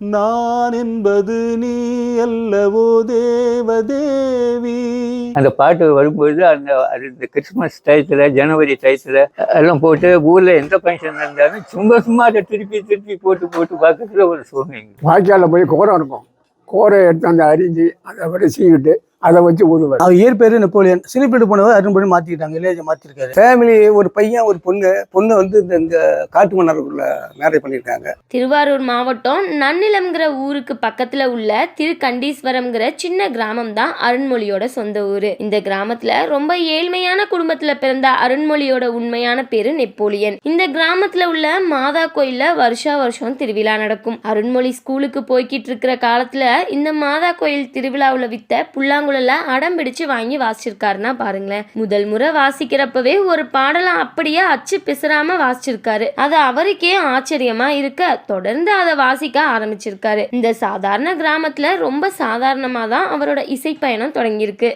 நான் என்பது நீ அல்லவோ தேவதேவி. அந்த பாட்டு வரும்போது அந்த அது இந்த கிறிஸ்மஸ் டயத்தில் ஜனவரி டயத்தில் எல்லாம் போட்டு ஊரில் எந்த ஃபங்க்ஷன் இருந்தாலும் சும்மா சும்மா அதை திருப்பி திருப்பி போட்டு போட்டு பார்க்கறதுல ஒரு சூழ்நிலை வாய்க்காலில் போய் கோரம் இருக்கும். கோரை எடுத்து அந்த அரிஞ்சு அதை வடிச்சிக்கிட்டு அதை வச்சு ஊதுவார். அவர் இயற் பேரு நெப்போலியன் சினிப்பிட்டு போனவர் அருண் பண்ணி மாத்திக்கிட்டாங்க இளையராஜா மாத்திருக்காரு. ஃபேமிலி ஒரு பையன் ஒரு பொண்ணு பொண்ணு வந்து இந்த இந்த காட்டு மன்னருக்குள்ள மேரேஜ் பண்ணியிருக்காங்க. திருவாரூர் மாவட்டம் நன்னிலம்ங்கிற ஊருக்கு பக்கத்துல உள்ள திருக்கண்டீஸ்வரம்ங்கிற சின்ன கிராமம் தான் அருண்மொழியோட சொந்த ஊரு. இந்த கிராமத்துல ரொம்ப ஏழ்மையான குடும்பத்துல பிறந்த அருண்மொழியோட உண்மையான பேரு நெப்போலியன். இந்த கிராமத்துல உள்ள மாதா கோயில்ல வருஷா வருஷம் திருவிழா நடக்கும். அருண்மொழி ஸ்கூலுக்கு போய்கிட்டு இருக்கிற காலத்துல இந்த மாதா கோயில் திருவிழாவுல வித்த புல்லாங்குழல அடம் பிடிச்சு வாங்கி வாசிச்சிருக்காருன்னா பாருங்களேன். முதல் முறை வாசிக்கிறப்பவே ஒரு பாடலை அப்படியே அச்சு பிசறாம வாசிச்சிருக்காரு. அது அவருக்கே ஆச்சரியமா இருக்க தொடர்ந்து அதை வாசிக்க ஆரம்பிச்சிருக்காரு. இந்த சாதாரண கிராமத்துல ரொம்ப சாதாரணமா தான் அவரோட இசை பயணம் தொடங்கியிருக்கு.